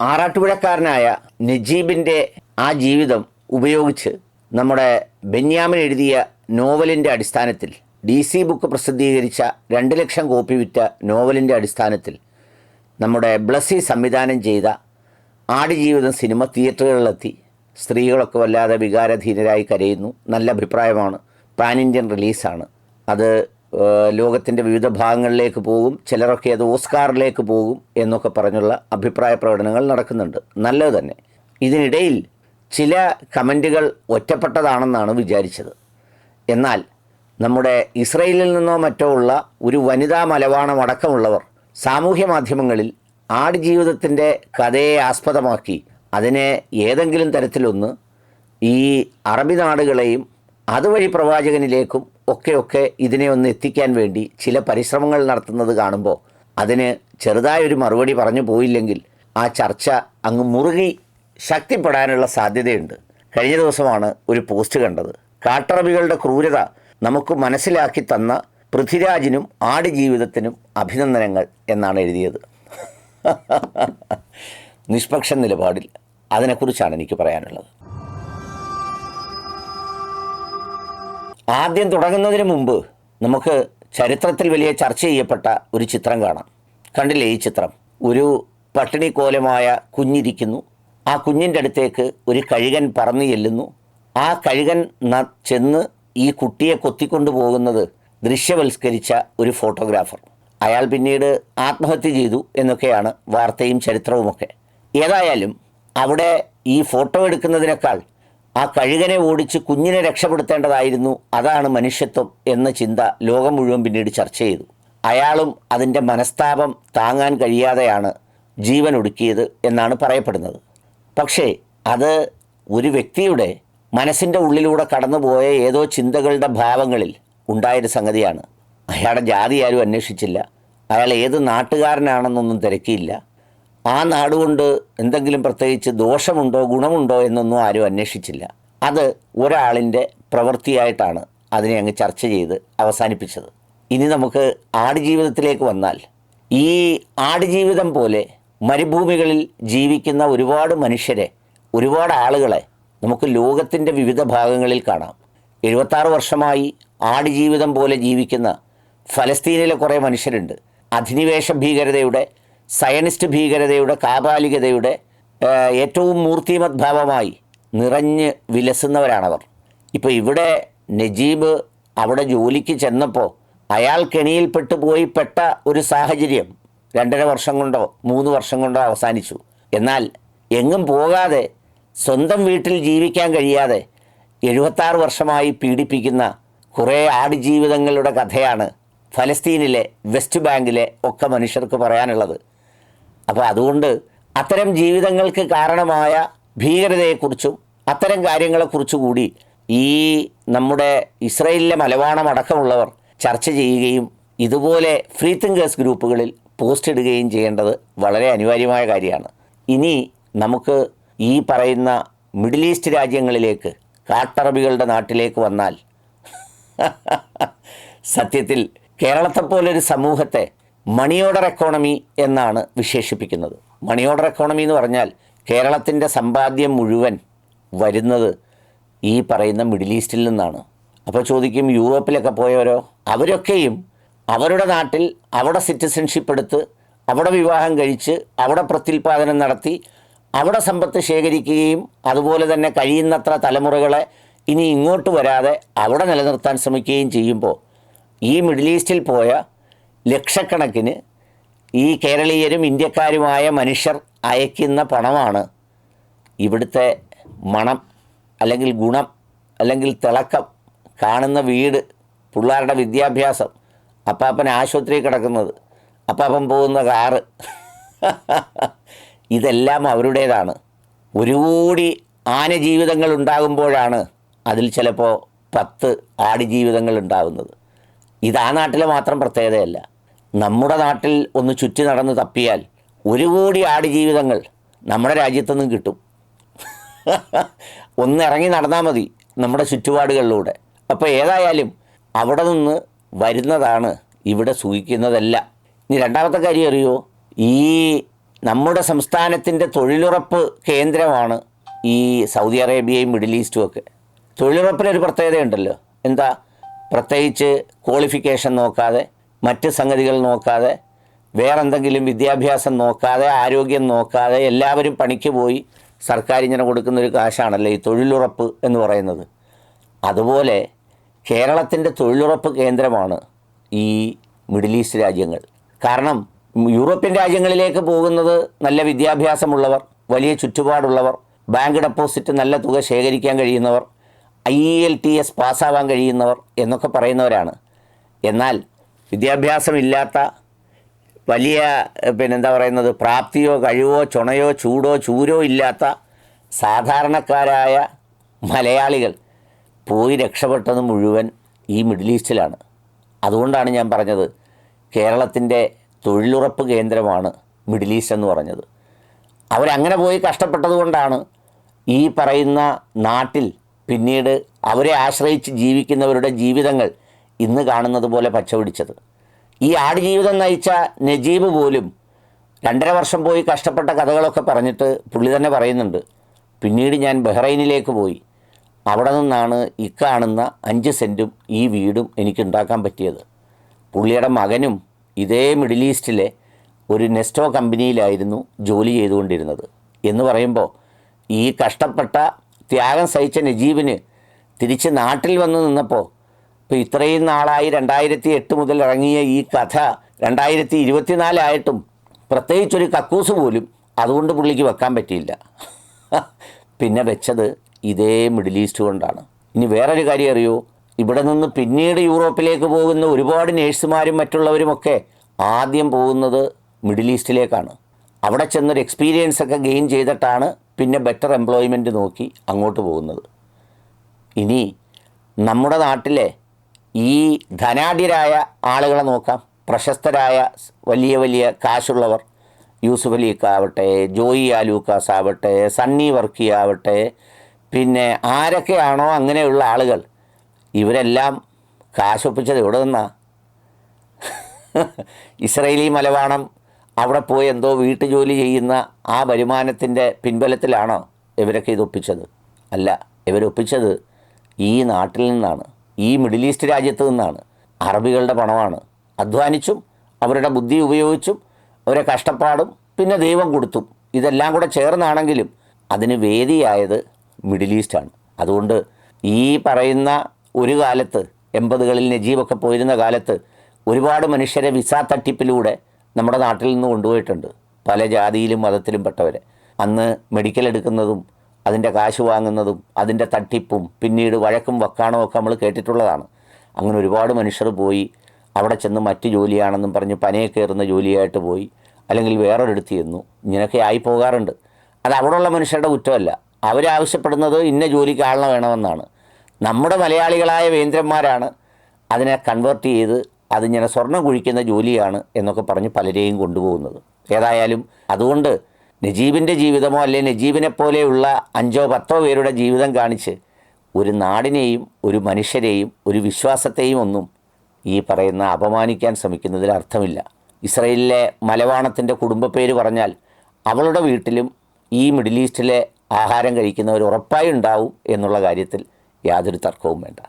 ആറാട്ടുപുഴക്കാരനായ നജീബിന്റെ ആ ജീവിതം ഉപയോഗിച്ച് നമ്മുടെ ബെന്യാമിൻ എഴുതിയ നോവലിന്റെ അടിസ്ഥാനത്തിൽ ഡി സി ബുക്ക് പ്രസിദ്ധീകരിച്ച രണ്ട് ലക്ഷം കോപ്പി വിറ്റ നോവലിന്റെ അടിസ്ഥാനത്തിൽ നമ്മുടെ ബ്ലസ്സി സംവിധാനം ചെയ്ത ആടുജീവിതം സിനിമ തിയേറ്ററുകളിലെത്തി. സ്ത്രീകളൊക്കെ വല്ലാതെ വികാരധീനരായി കരയുന്നു. നല്ല അഭിപ്രായമാണ്. പാൻ ഇന്ത്യൻ റിലീസാണ്. അത് ലോകത്തിന്റെ വിവിധ ഭാഗങ്ങളിലേക്ക് പോകും. ചിലരൊക്കെ അത് ഓസ്കാറിലേക്ക് പോകും എന്നൊക്കെ പറഞ്ഞുള്ള അഭിപ്രായ പ്രകടനങ്ങൾ നടക്കുന്നുണ്ട്. നല്ലത് തന്നെ. ഇതിനിടയിൽ ചില കമന്റുകൾ ഒറ്റപ്പെട്ടതാണെന്നാണ് വിചാരിച്ചത്. എന്നാൽ നമ്മുടെ ഇസ്രയേലിൽ നിന്നോ മറ്റോ ഉള്ള ഒരു വനിതാ മലവാണം അടക്കമുള്ളവർ സാമൂഹ്യ മാധ്യമങ്ങളിൽ ആടുജീവിതത്തിന്റെ കഥയെ ആസ്പദമാക്കി അതിനെ ഏതെങ്കിലും തരത്തിലൊന്ന് ഈ അറബി നാടുകളെയും അതുവഴി പ്രവാചകനിലേക്കും ഒക്കെ ഒക്കെ ഇതിനെ ഒന്ന് എത്തിക്കാൻ വേണ്ടി ചില പരിശ്രമങ്ങൾ നടത്തുന്നത് കാണുമ്പോൾ അതിന് ചെറുതായൊരു മറുപടി പറഞ്ഞു പോയില്ലെങ്കിൽ ആ ചർച്ച അങ്ങ് മുറുകി ശക്തിപ്പെടാനുള്ള സാധ്യതയുണ്ട്. കഴിഞ്ഞ ദിവസമാണ് ഒരു പോസ്റ്റ് കണ്ടത്. കാട്ടറബികളുടെ ക്രൂരത നമുക്ക് മനസ്സിലാക്കി തന്ന പൃഥ്വിരാജിനും ആടുജീവിതത്തിനും അഭിനന്ദനങ്ങൾ എന്നാണ് എഴുതിയത്. നിഷ്പക്ഷ നിലപാടിൽ അതിനെക്കുറിച്ചാണ് എനിക്ക് പറയാനുള്ളത്. ആദ്യം തുടങ്ങുന്നതിന് മുമ്പ് നമുക്ക് ചരിത്രത്തിൽ വലിയ ചർച്ച ചെയ്യപ്പെട്ട ഒരു ചിത്രം കാണാം. കണ്ടില്ലേ ഈ ചിത്രം? ഒരു പട്ടിണി കോലമായ കുഞ്ഞിരിക്കുന്നു. ആ കുഞ്ഞിന്റെ അടുത്തേക്ക് ഒരു കഴുകൻ പറന്നു ചെല്ലുന്നു. ആ കഴുകൻ ചെന്ന് ഈ കുട്ടിയെ കൊത്തിക്കൊണ്ടു പോകുന്നത് ദൃശ്യവൽക്കരിച്ച ഒരു ഫോട്ടോഗ്രാഫർ. അയാൾ പിന്നീട് ആത്മഹത്യ ചെയ്തു എന്നൊക്കെയാണ് വാർത്തയും ചരിത്രവുമൊക്കെ. ഏതായാലും അവിടെ ഈ ഫോട്ടോ എടുക്കുന്നതിനേക്കാൾ ആ കഴുകനെ ഓടിച്ച് കുഞ്ഞിനെ രക്ഷപ്പെടുത്തേണ്ടതായിരുന്നു. അതാണ് മനുഷ്യത്വം എന്ന ചിന്ത ലോകം മുഴുവൻ പിന്നീട് ചർച്ച ചെയ്തു. അയാളും അതിന്റെ മനസ്താപം താങ്ങാൻ കഴിയാതെയാണ് ജീവൻ ഒടുക്കിയത് എന്നാണ് പറയപ്പെടുന്നത്. പക്ഷേ അത് ഒരു വ്യക്തിയുടെ മനസ്സിന്റെ ഉള്ളിലൂടെ കടന്നുപോയ ഏതോ ചിന്തകളുടെ ഭാവങ്ങളിൽ ഉണ്ടായൊരു സംഗതിയാണ്. അയാളുടെ ജാതി ആരും അന്വേഷിച്ചില്ല. അയാൾ ഏത് നാട്ടുകാരനാണെന്നൊന്നും തിരക്കിയില്ല. ആ നാടുകൊണ്ട് എന്തെങ്കിലും പ്രത്യേകിച്ച് ദോഷമുണ്ടോ ഗുണമുണ്ടോ എന്നൊന്നും ആരും അന്വേഷിച്ചില്ല. അത് ഒരാളിന്റെ പ്രവൃത്തിയായിട്ടാണ് അതിനെ അങ്ങ് ചർച്ച ചെയ്ത് അവസാനിപ്പിച്ചത്. ഇനി നമുക്ക് ആടുജീവിതത്തിലേക്ക് വന്നാൽ ഈ ആടുജീവിതം പോലെ മരുഭൂമികളിൽ ജീവിക്കുന്ന ഒരുപാട് മനുഷ്യരെ ഒരുപാട് ആളുകളെ നമുക്ക് ലോകത്തിന്റെ വിവിധ ഭാഗങ്ങളിൽ കാണാം. എഴുപത്താറ് വർഷമായി ആടുജീവിതം പോലെ ജീവിക്കുന്ന ഫലസ്തീനിലെ കുറേ മനുഷ്യരുണ്ട്. അധിനിവേശ ഭീകരതയുടെ സയനിസ്റ്റ് ഭീകരതയുടെ കാപാലികതയുടെ ഏറ്റവും മൂർത്തിമത് ഭാവമായി നിറഞ്ഞ് വിലസുന്നവരാണവർ. ഇപ്പോൾ ഇവിടെ നജീബ് അവിടെ ജോലിക്ക് ചെന്നപ്പോൾ അയാൾ കെണിയിൽപ്പെട്ടു പോയി പെട്ട ഒരു സാഹചര്യം രണ്ടര വർഷം കൊണ്ടോ മൂന്ന് വർഷം കൊണ്ടോ അവസാനിച്ചു. എന്നാൽ എങ്ങും പോകാതെ സ്വന്തം വീട്ടിൽ ജീവിക്കാൻ കഴിയാതെ എഴുപത്താറ് വർഷമായി പീഡിപ്പിക്കുന്ന കുറേ ആടുജീവിതങ്ങളുടെ കഥയാണ് ഫലസ്തീനിലെ വെസ്റ്റ് ബാങ്കിലെ ഒക്കെ മനുഷ്യർക്ക് പറയാനുള്ളത്. അപ്പോൾ അതുകൊണ്ട് അത്തരം ജീവിതങ്ങൾക്ക് കാരണമായ ഭീകരതയെക്കുറിച്ചും അത്തരം കാര്യങ്ങളെക്കുറിച്ചു കൂടി ഈ നമ്മുടെ ഇസ്രയേലിലെ മലവാണം അടക്കമുള്ളവർ ചർച്ച ചെയ്യുകയും ഇതുപോലെ ഫ്രീ തിങ്കേഴ്സ് ഗ്രൂപ്പുകളിൽ പോസ്റ്റ് ഇടുകയും ചെയ്യേണ്ടത് വളരെ അനിവാര്യമായ കാര്യമാണ്. ഇനി നമുക്ക് ഈ പറയുന്ന മിഡിൽ ഈസ്റ്റ് രാജ്യങ്ങളിലേക്ക് കാട്ടറബികളുടെ നാട്ടിലേക്ക് വന്നാൽ സത്യത്തിൽ കേരളത്തെപ്പോലൊരു സമൂഹത്തെ മണി ഓർഡർ എക്കോണമി എന്നാണ് വിശേഷിപ്പിക്കുന്നത്. മണി ഓർഡർ എക്കോണമി എന്ന് പറഞ്ഞാൽ കേരളത്തിന്റെ സമ്പാദ്യം മുഴുവൻ വരുന്നത് ഈ പറയുന്ന മിഡിൽ ഈസ്റ്റിൽ നിന്നാണ്. അപ്പോൾ ചോദിക്കും യൂറോപ്പിലൊക്കെ പോയവരോ? അവരൊക്കെയും അവരുടെ നാട്ടിൽ അവിടെ സിറ്റിസൺഷിപ്പ് എടുത്ത് അവിടെ വിവാഹം കഴിച്ച് അവിടെ പ്രത്യുൽപാദനം നടത്തി അവിടെ സമ്പത്ത് ശേഖരിക്കുകയും അതുപോലെ തന്നെ കഴിയുന്നത്ര തലമുറകളെ ഇനി ഇങ്ങോട്ട് വരാതെ അവിടെ നിലനിർത്താൻ ശ്രമിക്കുകയും ചെയ്യുമ്പോൾ ഈ മിഡിൽ ഈസ്റ്റിൽ പോയ ലക്ഷക്കണക്കിന് ഈ കേരളീയരും ഇന്ത്യക്കാരുമായ മനുഷ്യർ അയക്കുന്ന പണമാണ് ഇവിടുത്തെ മണം അല്ലെങ്കിൽ ഗുണം അല്ലെങ്കിൽ തിളക്കം കാണുന്ന വീട് പിള്ളേരുടെ വിദ്യാഭ്യാസം അപ്പാപ്പൻ ആശുപത്രിയിൽ കിടക്കുന്നത് അപ്പാപ്പൻ പോകുന്ന കാറ് ഇതെല്ലാം അവരുടേതാണ്. ഒരു കോടി ആന ജീവിതങ്ങൾ ഉണ്ടാകുമ്പോഴാണ് അതിൽ ചിലപ്പോൾ പത്ത് ആടുജീവിതങ്ങൾ ഉണ്ടാകുന്നത്. ഇത് ആ നാട്ടിലെ മാത്രം പ്രത്യേകതയല്ല. നമ്മുടെ നാട്ടിൽ ഒന്ന് ചുറ്റി നടന്ന് തപ്പിയാൽ ഒരു കോടി ആടുജീവിതങ്ങൾ നമ്മുടെ രാജ്യത്തു നിന്നും കിട്ടും. ഒന്ന് ഇറങ്ങി നടന്നാൽ മതി നമ്മുടെ ചുറ്റുപാടുകളിലൂടെ. അപ്പോൾ ഏതായാലും അവിടെ നിന്ന് വരുന്നതാണ് ഇവിടെ സൂഹിക്കുന്നതല്ല ഇനി രണ്ടാമത്തെ കാര്യം അറിയോ? ഈ നമ്മുടെ സംസ്ഥാനത്തിന്റെ തൊഴിലുറപ്പ് കേന്ദ്രമാണ് ഈ സൗദി അറേബ്യയും മിഡിൽ ഈസ്റ്റും ഒക്കെ. തൊഴിലുറപ്പിനൊരു പ്രത്യേകതയുണ്ടല്ലോ. എന്താ? പ്രത്യേകിച്ച് ക്വാളിഫിക്കേഷൻ നോക്കാതെ മറ്റ് സംഗതികൾ നോക്കാതെ വേറെന്തെങ്കിലും വിദ്യാഭ്യാസം നോക്കാതെ ആരോഗ്യം നോക്കാതെ എല്ലാവരും പണിക്ക് പോയി സർക്കാർ ഇങ്ങനെ കൊടുക്കുന്നൊരു കാശാണല്ലോ ഈ തൊഴിലുറപ്പ് എന്ന് പറയുന്നത്. അതുപോലെ കേരളത്തിന്റെ തൊഴിലുറപ്പ് കേന്ദ്രമാണ് ഈ മിഡിൽ ഈസ്റ്റ് രാജ്യങ്ങൾ. കാരണം യൂറോപ്യൻ രാജ്യങ്ങളിലേക്ക് പോകുന്നത് നല്ല വിദ്യാഭ്യാസമുള്ളവർ വലിയ ചുറ്റുപാടുള്ളവർ ബാങ്ക് ഡെപ്പോസിറ്റ് നല്ല തുക ശേഖരിക്കാൻ കഴിയുന്നവർ ഐ എൽ ടി എസ് പാസ്സാവാൻ കഴിയുന്നവർ എന്നൊക്കെ പറയുന്നവരാണ്. എന്നാൽ വിദ്യാഭ്യാസമില്ലാത്ത വലിയ പിന്നെന്താ പറയുന്നത് പ്രാപ്തിയോ കഴിവോ ചുണയോ ചൂടോ ചൂരോ ഇല്ലാത്ത സാധാരണക്കാരായ മലയാളികൾ പോയി രക്ഷപ്പെട്ടത് മുഴുവൻ ഈ മിഡിൽ ഈസ്റ്റിലാണ്. അതുകൊണ്ടാണ് ഞാൻ പറഞ്ഞത് കേരളത്തിന്റെ തൊഴിലുറപ്പ് കേന്ദ്രമാണ് മിഡിൽ ഈസ്റ്റ് എന്ന് പറഞ്ഞത്. അവരങ്ങനെ പോയി കഷ്ടപ്പെട്ടതുകൊണ്ടാണ് ഈ പറയുന്ന നാട്ടിൽ പിന്നീട് അവരെ ആശ്രയിച്ച് ജീവിക്കുന്നവരുടെ ജീവിതങ്ങൾ ഇന്ന് കാണുന്നത് പോലെ പച്ചപിടിച്ചത്. ഈ ആടുജീവിതം നയിച്ച നജീബ് പോലും രണ്ടര വർഷം പോയി കഷ്ടപ്പെട്ട കഥകളൊക്കെ പറഞ്ഞിട്ട് പുള്ളി തന്നെ പറയുന്നുണ്ട് പിന്നീട് ഞാൻ ബഹ്റൈനിലേക്ക് പോയി. അവിടെ നിന്നാണ് ഇക്കാണുന്ന അഞ്ച് സെന്റും ഈ വീടും എനിക്കുണ്ടാക്കാൻ പറ്റിയത്. പുള്ളിയുടെ മകനും ഇതേ മിഡിൽ ഈസ്റ്റിലെ ഒരു നെസ്റ്റോ കമ്പനിയിലായിരുന്നു ജോലി ചെയ്തുകൊണ്ടിരുന്നത്. എന്ന് പറയുമ്പോൾ ഈ കഷ്ടപ്പെട്ട ത്യാഗം സഹിച്ച നജീബിന് തിരിച്ച് നാട്ടിൽ വന്ന് നിന്നപ്പോൾ ഇപ്പോൾ ഇത്രയും നാളായി രണ്ടായിരത്തി എട്ട് മുതൽ ഇറങ്ങിയ ഈ കഥ രണ്ടായിരത്തി ഇരുപത്തിനാലായിട്ടും പ്രത്യേകിച്ചൊരു കക്കൂസ് പോലും അതുകൊണ്ട് പുള്ളിക്ക് വെക്കാൻ പറ്റിയില്ല. പിന്നെ വെച്ചത് ഇതേ മിഡിൽ ഈസ്റ്റ് കൊണ്ടാണ്. ഇനി വേറൊരു കാര്യം അറിയോ? ഇവിടെ നിന്ന് പിന്നീട് യൂറോപ്പിലേക്ക് പോകുന്ന ഒരുപാട് നേഴ്സുമാരും മറ്റുള്ളവരുമൊക്കെ ആദ്യം പോകുന്നത് മിഡിൽ ഈസ്റ്റിലേക്കാണ്. അവിടെ ചെന്നൊരു എക്സ്പീരിയൻസ് ഒക്കെ ഗെയിൻ ചെയ്തിട്ടാണ് പിന്നെ ബെറ്റർ എംപ്ലോയ്മെന്റ് നോക്കി അങ്ങോട്ട് പോകുന്നത്. ഇനി നമ്മുടെ നാട്ടിലെ ഈ ധനാഢ്യരായ ആളുകളെ നോക്കാം. പ്രശസ്തരായ വലിയ വലിയ കാശുള്ളവർ. യൂസുഫ് അലിക്കാവട്ടെ ജോയി ആലൂക്കാസ് ആവട്ടെ സണ്ണി വർക്കി ആവട്ടെ പിന്നെ ആരൊക്കെയാണോ അങ്ങനെയുള്ള ആളുകൾ. ഇവരെല്ലാം കാശൊപ്പിച്ചത് എവിടെ നിന്നാണ് ഇസ്രയേലി മലവാണം അവിടെ പോയി എന്തോ വീട്ടുജോലി ചെയ്യുന്ന ആ വരുമാനത്തിന്റെ പിൻബലത്തിലാണോ ഇവരൊക്കെ ഇത് ഒപ്പിച്ചത്. അല്ല ഇവരൊപ്പിച്ചത് ഈ നാട്ടിൽ നിന്നാണ്. ഈ മിഡിൽ ഈസ്റ്റ് രാജ്യത്ത് നിന്നാണ്. അറബികളുടെ പണമാണ്. അധ്വാനിച്ചും അവരുടെ ബുദ്ധി ഉപയോഗിച്ചും അവരെ കഷ്ടപ്പാടും പിന്നെ ദൈവം കൊടുത്തും ഇതെല്ലാം കൂടെ ചേർന്നാണെങ്കിലും അതിന് വേദിയായത് മിഡിൽ ഈസ്റ്റാണ് അതുകൊണ്ട് ഈ പറയുന്ന ഒരു കാലത്ത് എൺപതുകളിൽ നജീബൊക്കെ പോയിരുന്ന കാലത്ത് ഒരുപാട് മനുഷ്യരെ വിസ തട്ടിപ്പിലൂടെ നമ്മുടെ നാട്ടിൽ നിന്ന് കൊണ്ടുപോയിട്ടുണ്ട്. പല ജാതിയിലും മതത്തിലും പെട്ടവരെ. അന്ന് മെഡിക്കൽ എടുക്കുന്നതും അതിന്റെ കാശ് വാങ്ങുന്നതും അതിന്റെ തട്ടിപ്പും പിന്നീട് വഴക്കും വക്കാണോ ഒക്കെ നമ്മൾ കേട്ടിട്ടുള്ളതാണ്. അങ്ങനെ ഒരുപാട് മനുഷ്യർ പോയി അവിടെ ചെന്ന് മറ്റ് ജോലിയാണെന്നും പറഞ്ഞ് പനയെ കയറുന്ന ജോലിയായിട്ട് പോയി അല്ലെങ്കിൽ വേറൊരിടത്ത് ചെന്നു. ഇങ്ങനെയൊക്കെ ആയി പോകാറുണ്ട്. അത് അവിടെയുള്ള മനുഷ്യരുടെ കുറ്റമല്ല. അവരാവശ്യപ്പെടുന്നത് ഇന്ന ജോലിക്ക് ആളിനെ വേണമെന്നാണ്. നമ്മുടെ മലയാളികളായ വേന്ദ്രന്മാരാണ് അതിനെ കൺവേർട്ട് ചെയ്ത് അതിങ്ങനെ സ്വർണം കുഴിക്കുന്ന ജോലിയാണ് എന്നൊക്കെ പറഞ്ഞ് പലരെയും കൊണ്ടുപോകുന്നത്. ഏതായാലും അതുകൊണ്ട് നജീബിന്റെ ജീവിതമോ അല്ലെ നജീബിനെ പോലെയുള്ള അഞ്ചോ പത്തോ പേരുടെ ജീവിതം കാണിച്ച് ഒരു നാടിനെയും ഒരു മനുഷ്യരെയും ഒരു വിശ്വാസത്തെയും ഒന്നും ഈ പറയുന്ന അപമാനിക്കാൻ ശ്രമിക്കുന്നതിൽ അർത്ഥമില്ല. ഇസ്രയേലിലെ മലവാണത്തിന്റെ കുടുംബ പേര് പറഞ്ഞാൽ അവളുടെ വീട്ടിലും ഈ മിഡിൽ ഈസ്റ്റിലെ ആഹാരം കഴിക്കുന്നവർ ഉറപ്പായി ഉണ്ടാവും എന്നുള്ള കാര്യത്തിൽ യാതൊരു തർക്കവും വേണ്ട.